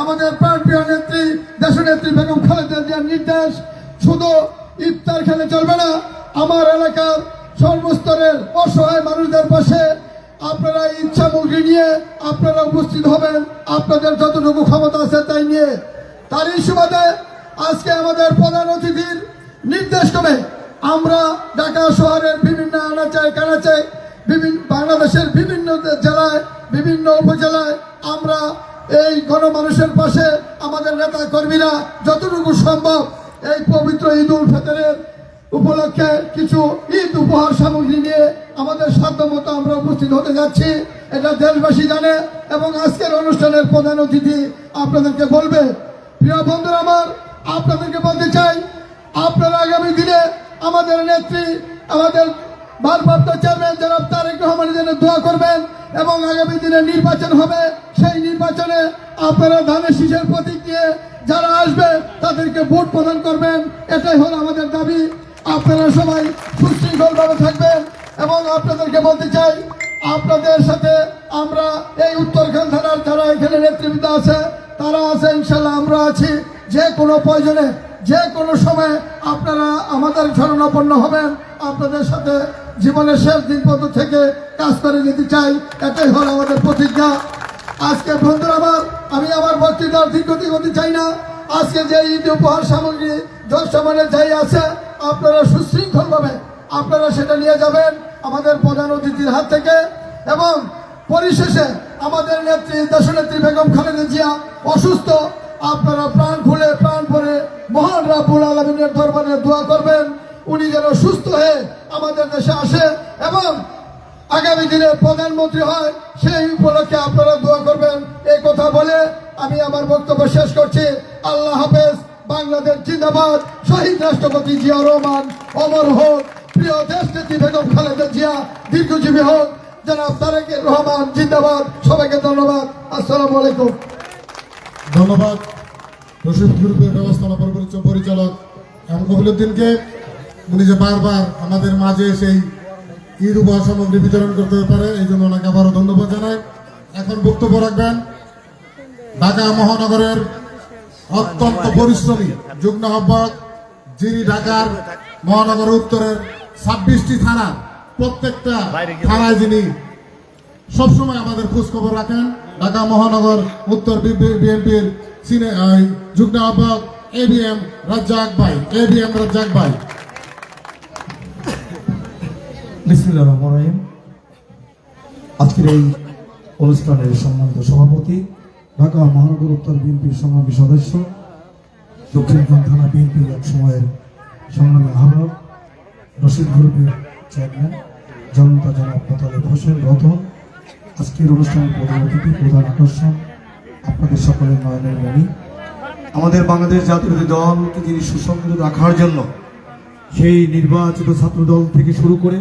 আমাদের প্রাণপ্রিয় নেত্রী, দেশনেত্রী বেগম খালেদা জিয়ার নির্দেশ, শুধু ইফতার খেলে চলবে না, আমার এলাকার সর্বস্তরের অসহায় মানুষদের পাশে আপনারা ইচ্ছা মুখী নিয়ে আপনারা উপস্থিত হবেন, আপনাদের যতটুকু ক্ষমতা আছে তাই নিয়ে। তারই সুবাদে আজকে আমাদের প্রধান অতিথির নির্দেশ করে আমরা ঢাকা শহরের বিভিন্ন আনাচায়, কানাচায় বিভিন্ন বাংলাদেশের বিভিন্ন জেলায়, বিভিন্ন উপজেলায় আমরা এই গণমানুষের পাশে আমাদের নেতা কর্মীরা যতটুকু সম্ভব এই পবিত্র ঈদ উল ফিতরের উপলক্ষে কিছু ঈদ উপহার সামগ্রী নিয়ে আমাদের সাধ্য মতো আমরা উপস্থিত হতে যাচ্ছি। এটা দেশবাসী জানে এবং আজকের অনুষ্ঠানের প্রধান অতিথি আপনাদেরকে বলবে, প্রিয় বন্ধুরা আমার, আপনাদেরকে বলতে চাই, আপনারা আগামী দিনে আমাদের নেত্রী, আমাদের ভারপ্রাপ্ত চেয়ারম্যান জনাব রহমানের জন্য দোয়া করবেন এবং আগামী দিনে নির্বাচন হবে, সেই নির্বাচনে আপনারা ধানের শীষের প্রতীক দিয়ে যারা আসবে তাদেরকে ভোট প্রদান করবেন, এটাই হলো আমাদের দাবি। আপনারা সবাই সুশৃঙ্খলভাবে থাকবেন এবং আপনাদেরকে বলতে চাই, আপনাদের সাথে আমরা এই উত্তরখান থানার যারা এখানে নেতৃবৃন্দ আছে, তারা আছে, ইনশাল্লাহ আমরা আছি। যে কোনো প্রয়োজনে, যে কোনো সময় আপনারা আমাদের শরণাপন্ন হবেন। আপনাদের সাথে জীবনের শেষ দিন পর্যন্ত থেকে কাজ করে যেতে চাই, এটাই হল আমাদের প্রতিজ্ঞা। আজকে বন্ধুরা আমার, আমি আমার বক্তৃতার দীর্ঘতি করতে চাই না। আজকে যে ঈদ উপহার সামগ্রী জনসমানের যাই আছে, আপনারা সুশৃঙ্খলভাবে আপনারা সেটা নিয়ে যাবেন আমাদের প্রধান অতিথির হাত থেকে। এবং পরিশেষে আমাদের নেত্রী দেশনেত্রী বেগম খালেদা জিয়া অসুস্থ, আপনারা প্রাণ খুলে প্রাণ ভরে মহান রাবুল আলমিনের দরবারে দোয়া করবেন। উনি যেন সুস্থ হয়ে আমাদের দেশে আসে এবং আগামী দিনে প্রধানমন্ত্রী হয়, সেই উপলক্ষে আপনারা দোয়া করবেন। এই কথা বলে আমি আমার বক্তব্য শেষ করছি। আল্লাহ হাফেজ, বাংলাদেশ জিন্দাবাদ। শহীদ রাষ্ট্রপতি জিয়া রহমান, অমর হোক। প্রিয় দেশ নেত্রী বেগম খালেদা জিয়া, দীর্ঘজীবী হোক। জনাব তারেক রহমান, জিন্দাবাদ। সবাইকে ধন্যবাদ। আসসালামু আলাইকুম। ধন্যবাদ। রশিদ গ্রুপের ব্যবস্থাপনা পরিচ- পরিচালক এম কবিলুদ্দিনকে উনি যে বারবার আমাদের মাঝে সেই ঈদ উপহার সামগ্রী বিতরণ করতে পারে এই জন্য ওনাকে আবারও ধন্যবাদ জানাই। এখন বক্তব্য রাখবেন ঢাকা মহানগরের অত্যন্ত পরিশ্রমী যুগ্ম আহ্বায়ক যিনি ঢাকার মহানগর উত্তরের ছাব্বিশটি থানা প্রত্যেকটা থানায় যিনি সবসময় আমাদের খোঁজ খবর রাখেন ঢাকা মহানগর উত্তর বিএনপির যুগ্ম আহ্বায়ক এ বি এম রাজ্জাক ভাই এ বি এম রাজ্জাক ভাই। বিসমিল্লাহ রহমান রহিম। আজকের এই অনুষ্ঠানের সম্মানিত সভাপতি, ঢাকা মহানগর উত্তর বিএনপির সংগ্রামী সদস্য দক্ষিণখান থানা বিএনপির এক সময়ের সংগ্রামী আহ্বায়ক, রশিদ গ্রুপের চেয়ারম্যান, জনতা জনাব মোতালেব হোসেন রতন। আজকের অনুষ্ঠানের প্রধান অতিথি, প্রধান আকর্ষণ, আপনাদের সকলের নয়নের মণি। আমাদের বাংলাদেশ জাতীয়বাদী দলকে যিনি সুসংগঠিত রাখার জন্য সেই নির্বাচিত ছাত্র দল থেকে শুরু করে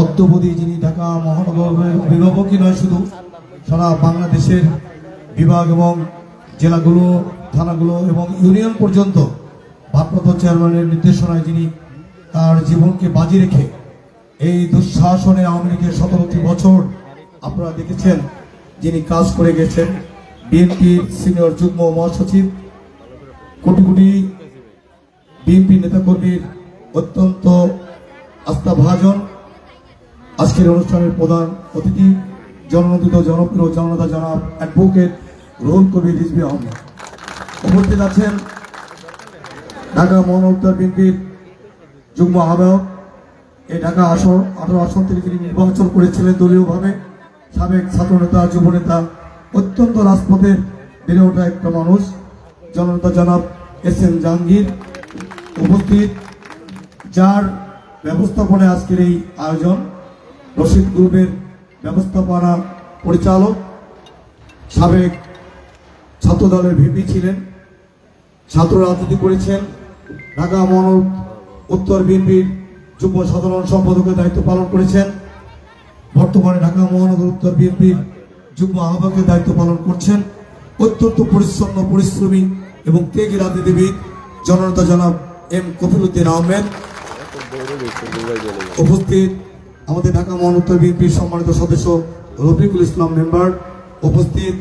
অদ্যবধি যিনি ঢাকা মহানগরের অভিভাবকই নয় শুধু, সারা বাংলাদেশের বিভাগ এবং জেলাগুলো, থানাগুলো এবং ইউনিয়ন পর্যন্ত ভারপ্রাপ্ত চেয়ারম্যানের নির্দেশনায় যিনি তার জীবনকে বাজি রেখে এই দুঃশাসনে আওয়ামী লীগের সতেরোটি বছর আপনারা দেখেছেন যিনি কাজ করে গেছেন, বিএনপির সিনিয়র যুগ্ম মহাসচিব, কোটি কোটি বিএনপি নেতাকর্মীর অত্যন্ত আস্থাভাজন আজকের অনুষ্ঠানের প্রধান অতিথি জননন্দিত জনপ্রিয় জনতা জনাব অ্যাডভোকেট রোহন কবির রিজবি আহমেদ। উপস্থিত আছেন ঢাকা মহানগর বিএনপির যুগ্ম আহ্বায়ক। এই ঢাকা আসন আঠারো আসন থেকে তিনি নির্বাচন করেছিলেন দলীয়ভাবে। সাবেক ছাত্রনেতা, যুবনেতা, অত্যন্ত রাজপথের বেড়ে ওঠা একটা মানুষ জননেতা জনাব এস এম জাহাঙ্গীর উপস্থিত, যার ব্যবস্থাপনায় আজকের এই আয়োজন। রশিদ গ্রুপের ব্যবস্থাপনা পরিচালক, সাবেক ছাত্র দলের ভিপি ছিলেন, ছাত্র রাজনীতি করেছেন, ঢাকা মহানগর উত্তর বিএনপির যুগ্ম সাধারণ সম্পাদকের দায়িত্ব পালন করেছেন, বর্তমানে ঢাকা মহানগর উত্তর বিএনপির যুগ্ম আহ্বায়কের দায়িত্ব পালন করছেন। অত্যন্ত পরিচ্ছন্ন, পরিশ্রমী এবং ত্যাগী রাজনীতিবিদ জননেতা জনাব এম কফিলুদ্দিন আহমেদ। উপস্থিত আমাদের ঢাকা মহানগর বিএনপির সম্মানিত সদস্য রফিকুল ইসলাম মেম্বার উপস্থিত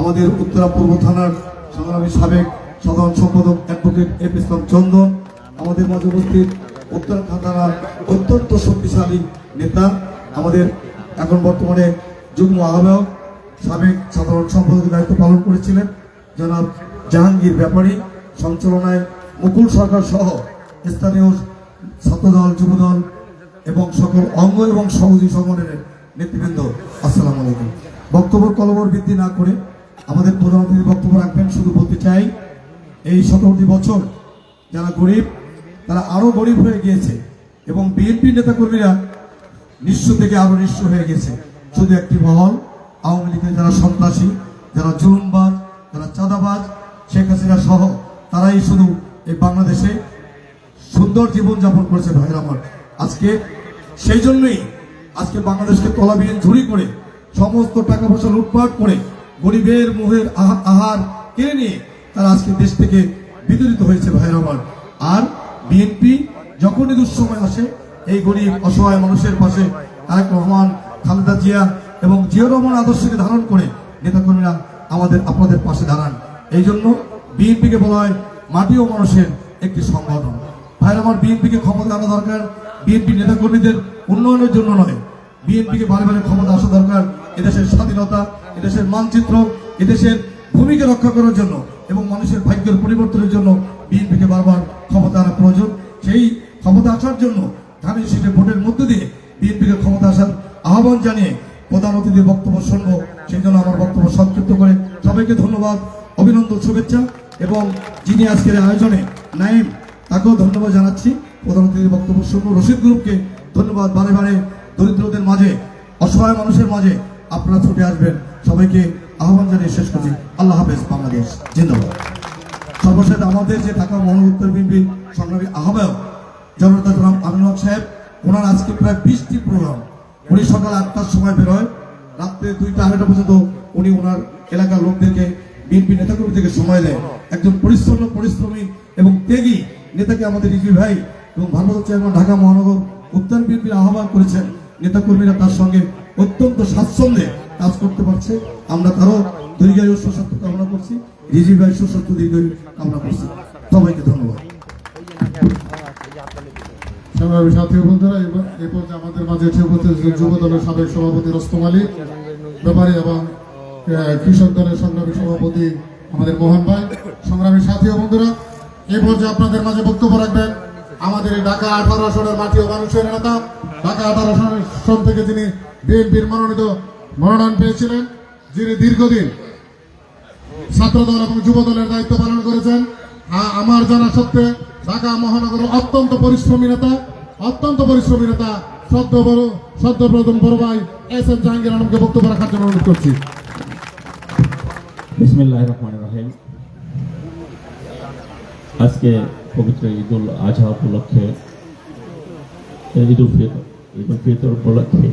আমাদের উত্তরা পূর্ব থানার সংগ্রামী সাবেক সাধারণ সম্পাদক অ্যাডভোকেট এফ ইসলাম চন্দন, আমাদের মাঝে উপস্থিত উত্তরা থানার অত্যন্ত শক্তিশালী নেতা, আমাদের এখন বর্তমানে যুগ্ম আহ্বায়ক, সাবেক সাধারণ সম্পাদকের দায়িত্ব পালন করেছিলেন জনাব জাহাঙ্গীর ব্যাপারী, সঞ্চালনায় মুকুল সরকার সহ স্থানীয় ছাত্রদল, যুবদল এবং সকল অঙ্গ এবং সহযোগী সংগঠনের নেতৃবৃন্দ, আসসালামু আলাইকুম। বক্তব্য কলবর বৃদ্ধি না করে আমাদের প্রধানমন্ত্রী বক্তব্য রাখবেন, শুধু বলতে চাই, এই সতেরোটি বছর যারা গরিব, তারা আরও গরিব হয়ে গিয়েছে এবং বিএনপি নেতাকর্মীরা নিঃস্ব থেকে আরও নিঃস্ব হয়ে গেছে। শুধু একটি মহল আওয়ামী লীগের যারা সন্ত্রাসী, যারা জুলুমবাজ, যারা চাঁদাবাজ, শেখ হাসিনা সহ, তারাই শুধু এই বাংলাদেশে সুন্দর জীবন যাপন করেছে ভাইয়ের আমার। আজকে সেই জন্যই আজকে বাংলাদেশকে তলাবিহীন ঝুড়ি করে, সমস্ত টাকা পয়সা লুটপাট করে, গরিবের মুহের আহা- আহার কেড়ে নিয়ে তারা আজকে দেশ থেকে বিতরিত হয়েছে ভাইয়ের আমার। আর বিএনপি যখনই দুঃসময় আসে, এই গরিব, অসহায় মানুষের পাশে তারেক রহমান, খালেদা জিয়া এবং জিয়া রহমান আদর্শকে ধারণ করে নেতাকর্মীরা আমাদের, আপনাদের পাশে দাঁড়ান। এই জন্য বিএনপিকে বলা হয় মাটি ও মানুষের একটি সংগঠন। ভাইয়ের আমার বিএনপিকে ক্ষমতা আনা দরকার। বিএনপি নেতাকর্মীদের উন্নয়নের জন্য নয়। বিএনপিকে বারে বারে ক্ষমতা আসা দরকার এদেশের স্বাধীনতা, এদেশের মানচিত্র, এদেশের ভূমিকা রক্ষা করার জন্য এবং মানুষের ভাগ্যের পরিবর্তনের জন্য বিএনপিকে বারবার ক্ষমতা আনা প্রয়োজন। সেই ক্ষমতা আসার জন্য ধানের সিটে ভোটের মধ্য দিয়ে বিএনপিকে ক্ষমতা আসার আহ্বান জানিয়ে প্রধান অতিথির বক্তব্য শুনব। সেই জন্য আমার বক্তব্য সংক্ষিপ্ত করে সবাইকে ধন্যবাদ, অভিনন্দন, শুভেচ্ছা এবং যিনি আজকের আয়োজনে নাইম তাকেও ধন্যবাদ জানাচ্ছি। প্রধান অতিথির বক্তব্য শুনব। রশিদ গ্রুপকে ধন্যবাদ বারে বারে দরিদ্রদের মাঝে, অসহায় মানুষের মাঝে আপনারা ছুটে আসবেন। সবাইকে আহ্বান জানিয়ে শেষ করছি। আল্লাহ হাফেজ, বাংলাদেশ। জিন্দাবাদ। সর্বশেষ আমাদের যে ঢাকা মহানগর উত্তর বিএনপির সংগ্রামী আহ্বায়ক জনতা জনাব আমিনুল সাহেব, ওনার আজকে প্রায় বিশটি প্রোগ্রাম। উনি সকাল আটটার সময় বেরোয়, রাত্রে দুইটা আড়াইটা পর্যন্ত উনি ওনার এলাকার লোকদেরকে বিএনপি নেতাকর্মী থেকে সময় দেয়। একজন পরিচ্ছন্ন, পরিশ্রমী এবং ত্যাগী নেতাকে আমাদের রিজভি ভাই এবং ভারপ্রাপ্ত চেয়ারম্যান ঢাকা মহানগর উত্তর বিএনপির আহ্বান করেছেন। নেতাকর্মীরা তার সঙ্গে অত্যন্ত স্বাচ্ছন্দ্যে কাজ করতে পারছে। আমরা তারও দীর্ঘায়ু সুস্বাস্থ্য কামনা করছি। রিজভি ভাই সুস্বাস্থ্য দীর্ঘায়ু কামনা করছি। সবাইকে ধন্যবাদ। আমাদের মাঝে সভাপতি কৃষক দলের সভাপতি আমাদের মোহন ভাই। সংগ্রামী সাথী বন্ধুরা এই পর্যায়ে আপনাদের মাঝে বক্তব্য রাখবেন আমাদের ঢাকা আঠারো আসনের মাটি ও মানুষের নেতা। ঢাকা আঠারো আসন থেকে যিনি বিএনপির মনোনীত মনোনয়ন পেয়েছিলেন, যিনি দীর্ঘদিন ছাত্র দল এবং যুব দলের দায়িত্ব পালন করেছেন আমার জানা সত্ত্বে ঢাকা মহানগরের অত্যন্ত পরিশ্রমী নেতা, অত্যন্ত পরিশ্রমী নেতা সদ্য বড়, সদ্য প্রথম বড় ভাই এস এম জাহাঙ্গীর আলমকে বক্তব্য রাখার জন্য অনুরোধ করছি। বিসমিল্লাহ রহমান রহিম। আজকে পবিত্র ঈদুল আজহা উপলক্ষে ঈদুল ফিতর ঈদুল ফিতর উপলক্ষে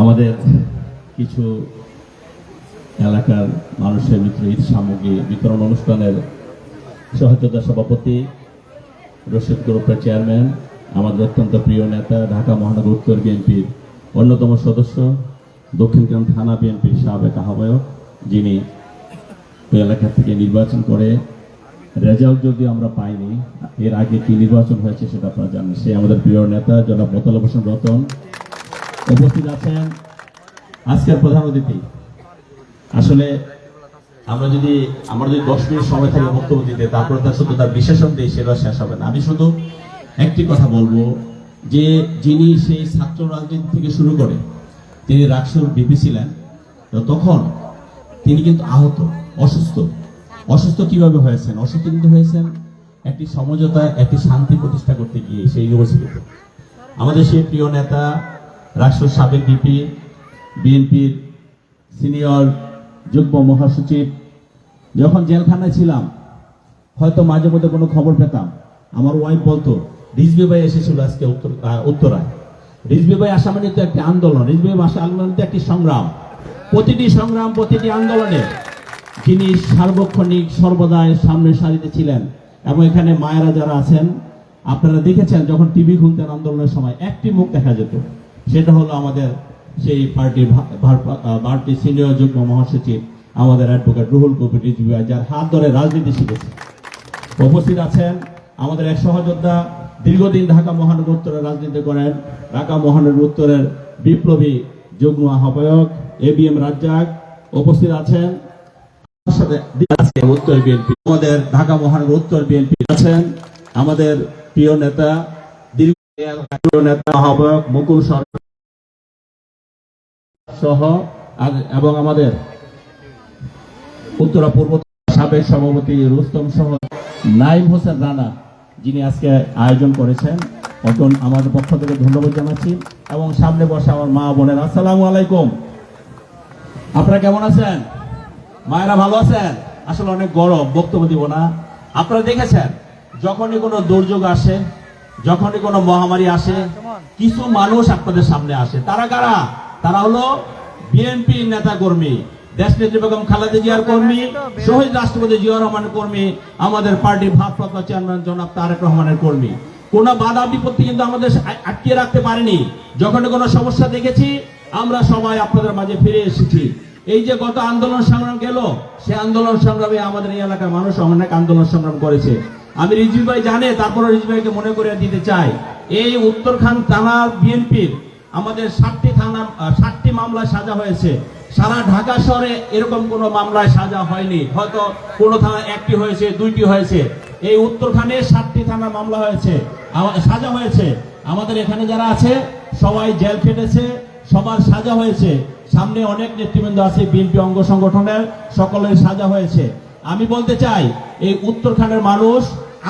আমাদের কিছু এলাকার মানুষের ভিতরে ঈদ সামগ্রী বিতরণ অনুষ্ঠানের সহায়তা সভাপতি, রশিদ গ্রুপের চেয়ারম্যান, আমাদের অত্যন্ত প্রিয় নেতা, ঢাকা মহানগর উত্তর বিএনপির অন্যতম সদস্য দক্ষিণগ্রাম থানা বিএনপির সাবেক আহ্বায়ক, যিনি এলাকা থেকে নির্বাচন করে রেজাল্ট যদি আমরা পাইনি, এর আগে কি নির্বাচন হয়েছে সেটা আপনারা জানেন। সে আমাদের প্রিয় নেতা, জনাব মোতালেব হোসেন রতন। উপস্থিত আছেন আজকের প্রধান অতিথি। আসলে আমরা যদি আমরা যদি দশ মিনিট সময় থেকে বক্তব্য দিতে, তারপরে তার শুধু তার বিশেষণ দিয়ে সেটা শেষ হবে না। আমি শুধু একটি কথা বলব, যে যিনি সেই ছাত্র রাজনীতি থেকে শুরু করে তিনি রাকসুর বিপি ছিলেন, তো তখন তিনি কিন্তু আহত, অসুস্থ। অসুস্থ কীভাবে হয়েছেন? অসুস্থ কিন্তু হয়েছেন, একটি সমঝোতা, একটি শান্তি প্রতিষ্ঠা করতে গিয়ে সেই ইউনিভার্সিটিতে। আমাদের সেই প্রিয় নেতা রাষ্ট্র সাবেক বিপি বিএনপির সিনিয়র যুগ্ম মহাসচিব, যখন জেলখানায় ছিলাম, হয়তো মাঝে মধ্যে কোনো খবর পেতাম। আমার ওয়াইফ বলতো রিজবি ভাই এসেছিল আজকে উত্তর উত্তরায়। রিজবি ভাই আসা মানে তো একটি আন্দোলন। রিজবি ভাই আসা আন্দোলন তো একটি সংগ্রাম। প্রতিটি সংগ্রাম, প্রতিটি আন্দোলনে যিনি সার্বক্ষণিক সর্বদাই সামনের সারিতে ছিলেন এবং এখানে মায়েরা যারা আছেন, আপনারা দেখেছেন যখন টিভি খুলতেন আন্দোলনের সময়, একটি মুখ দেখা যেত। সেটা হলো আমাদের সেই পার্টির পার্টির সিনিয়র যুগ্ম মহাসচিব, আমাদের অ্যাডভোকেট রুহুল কবির যার হাত ধরে রাজনীতি শিখেছে। উপস্থিত আছেন আমাদের এক সহযোদ্ধা, দীর্ঘদিন ঢাকা মহানগর উত্তরের রাজনীতি করেন। ঢাকা মহানগর উত্তরের বিপ্লবী যুগ্ম আহ্বায়ক এ বি এম রাজ্জাক। উপস্থিত আছেন সাথে উত্তর বিএনপি। আমাদের ঢাকা মহানগর উত্তর বিএনপি আছেন আমাদের প্রিয় নেতা, দীর্ঘ মুকুল সরকার সহ এবং আমাদের উত্তরা পূর্ব সাবেক সভাপতি রুস্তম সহ নাইম হোসেন রানা যিনি আজকে আয়োজন করেছেন। অতন আমাদের পক্ষ থেকে ধন্যবাদ জানাচ্ছি এবং সামনে বসে আমার মা বোনের, আসসালামু আলাইকুম। আপনারা কেমন আছেন? মায়েরা ভালো আছেন? আসলে অনেক গরম, বক্তব্য দিব না। আপনারা দেখেছেন, যখনই কোনো দুর্যোগ আসে, যখনই কোনো মহামারী আসে, কিছু মানুষ আপনাদের সামনে আসে। তারা কারা? তারা হলো বিএনপি নেতা কর্মী, দেশ নেত্রী বেগম খালেদা জিয়ার কর্মী, শহীদ রাষ্ট্রপতি জিয়া রহমানের কর্মী, আমাদের পার্টির ভারপ্রাপ্ত চেয়ারম্যান জনাব তারেক রহমানের কর্মী। কোন বাধা বিপত্তি কিন্তু আমাদের আ- আটকে রাখতে পারেনি। যখন কোনো সমস্যা দেখেছি, আমরা সবাই আপনাদের মাঝে ফিরে এসেছি। এই যে গত আন্দোলন সংগ্রাম গেল, সে আন্দোলন সংগ্রামে আমাদের এই এলাকার মানুষ অনেক আন্দোলন সংগ্রাম করেছে। আমি রিজভি ভাই জানে তারপরে রিজভি ভাইকে মনে করে দিতে চাই। এই উত্তরখান থানা বিএনপির আমাদের ষাটটি থানা ষাটটি মামলায় সাজা হয়েছে। সারা ঢাকা শহরে এরকম কোনো মামলায় সাজা হয়নি। হয়তো কোনো থানায় একটি হয়েছে, দুইটি হয়েছে। এই উত্তরখানে ষাটটি থানার মামলা হয়েছে সাজা হয়েছে। আমাদের এখানে যারা আছে, সবাই জেল খেটেছে। সবার সাজা হয়েছে। সামনে অনেক নেতৃবৃন্দ আছে, বিএনপি অঙ্গ সংগঠনের, সকলের সাজা হয়েছে। আমি বলতে চাই, এই উত্তরখানের মানুষ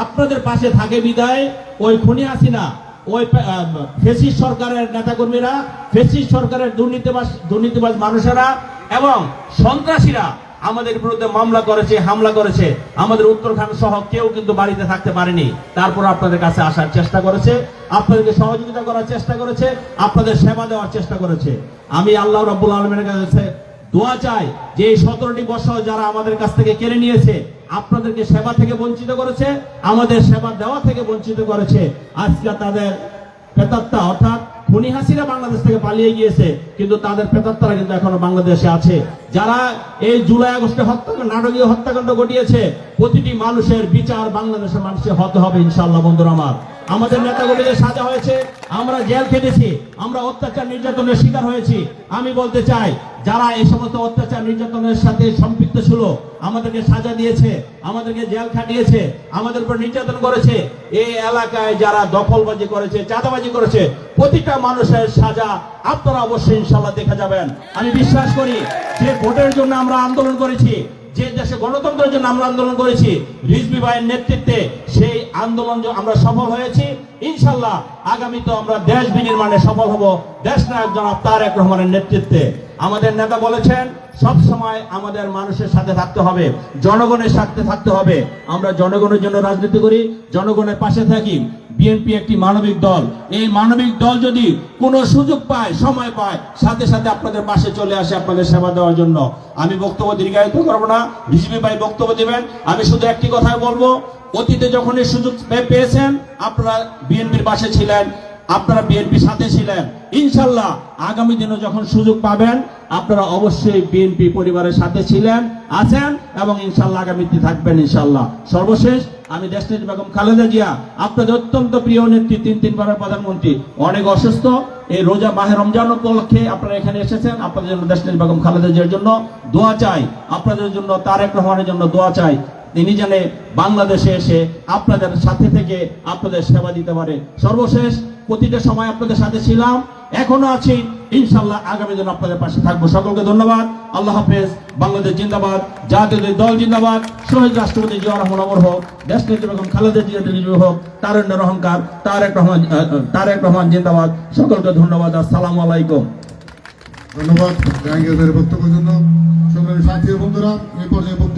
আপনাদের পাশে থাকে বিদায়, ওই খুনি না ওই ফেসিস সরকারের নেতাকর্মীরা, ফেসিস সরকারের দুর্নীতিবাস, দুর্নীতিবাজ মানুষেরা এবং সন্ত্রাসীরা আমাদের বিরুদ্ধে মামলা করেছে, হামলা করেছে। আমাদের উত্তরখান সহ কেউ কিন্তু বাড়িতে থাকতে পারেনি। তারপর আপনাদের কাছে আসার চেষ্টা করেছে, আপনাদেরকে সহযোগিতা করার চেষ্টা করেছে, আপনাদের সেবা দেওয়ার চেষ্টা করেছে। আমি আল্লাহ রব্বুল আলমের কাছে দোয়া চাই যে এই সতেরোটি বছর যারা আমাদের কাছ থেকে কেড়ে নিয়েছে, আপনাদেরকে সেবা থেকে বঞ্চিত করেছে, আমাদের সেবা দেওয়া থেকে বঞ্চিত করেছে। আজকে তাদের প্রেতাত্মা অর্থাৎ খুনি হাসিরা বাংলাদেশ থেকে পালিয়ে গিয়েছে, কিন্তু তাদের প্রেতাত্মারা কিন্তু এখনও বাংলাদেশে আছে। যারা এই জুলাই আগস্টে হত্যাকাণ্ড নাটকীয় হত্যাকাণ্ড ঘটিয়েছে, প্রতিটি মানুষের বিচার বাংলাদেশের মানুষের হতে হবে ইনশাল্লাহ বন্ধুরা আমার। আমাদের নেতাগুলিদের সাজা হয়েছে, আমরা জেল খেটেছি, আমরা অত্যাচার নির্যাতনের শিকার হয়েছি। আমি বলতে চাই যারা এই সমস্ত অত্যাচার নির্যাতনের সাথে সম্পৃক্ত ছিল, আমাদেরকে সাজা দিয়েছে, আমাদেরকে জেল খাটিয়েছে, আমাদের উপর নির্যাতন করেছে, এই এলাকায় যারা দখলবাজি করেছে, চাঁদাবাজি করেছে, প্রতিটা মানুষের সাজা আপনারা অবশ্যই ইনশাল্লাহ দেখা যাবেন। আমি বিশ্বাস করি যে ভোটের জন্য আমরা আন্দোলন করেছি। যে দেশে গণতন্ত্রের জন্য আমরা আন্দোলন করেছি রিজবি ভাইয়ের নেতৃত্বে সেই আন্দোলন আমরা সফল হয়েছি, ইনশাল্লাহ আগামীতে আমরা দেশ বিনির্মাণে সফল হব। দেশ নায়ক জনাব তারেক রহমানের নেতৃত্বে। আমাদের নেতা বলেছেন সব সময় আমাদের মানুষের সাথে থাকতে হবে, জনগণের সাথে থাকতে হবে। আমরা জনগণের জন্য রাজনীতি করি, জনগণের পাশে থাকি। বিএনপি একটি মানবিক দল। এই মানবিক দল যদি কোনো সুযোগ পায়, সময় পায়, সাথে সাথে আপনাদের পাশে চলে আসে আপনাদের সেবা দেওয়ার জন্য। আমি বক্তব্য দীর্ঘায়িত করব না। বিজেপি ভাই বক্তব্য দেবেন। আমি শুধু একটি কথাই বলব, অতীতে যখন এই সুযোগ পেয়েছেন, আপনারা বিএনপির পাশে ছিলেন। আপনারা বিএনপির সাথে ছিলেন। ইনশাল্লাহ আগামী দিনে যখন সুযোগ পাবেন, আপনারা অবশ্যই বিএনপি পরিবারের সাথে ছিলেন, আছেন এবং ইনশাল্লাহ আগামীতে থাকবেন ইনশাল্লাহ। সর্বশেষ, আমি দেশনেত্রী বেগম খালেদা জিয়া, আপনাদের অত্যন্ত প্রিয় নেত্রী, তিন তিনবারের প্রধানমন্ত্রী। অনেক অসুস্থ, এই রোজা মাহে রমজান উপলক্ষে আপনারা এখানে এসেছেন, আপনাদের জন্য দেশনেত্রী বেগম খালেদা জিয়ার জন্য দোয়া চাই। আপনাদের জন্য তারেক রহমানের জন্য দোয়া চাই। তিনি জানে বাংলাদেশে এসে আপনাদের সাথে থেকে আপনাদের সেবা দিতে পারে। সর্বশেষ, প্রতিটা সময় আপনাদের সাথে ছিলাম, এখনও আছি। ইনশাল্লাহ আগামী দিন আপনাদের পাশে থাকব। সকলকে ধন্যবাদ। আল্লাহ হাফেজ। বাংলাদেশ জিন্দাবাদ। জাতীয় দল জিন্দাবাদ। শহীদ রাষ্ট্রপতি জিয়া রহমান অমর হোক, দেশ বেগম খালেদা জিয়া হোক তারণ্যের অহংকার, তারেক রহমান তারেক রহমান জিন্দাবাদ। সকলকে ধন্যবাদ। আসসালামু আলাইকুম। ধন্যবাদ। বক্তব্যের জন্য সকলের সাথী বন্ধুরা এই পর্যায়ে বক্তব্য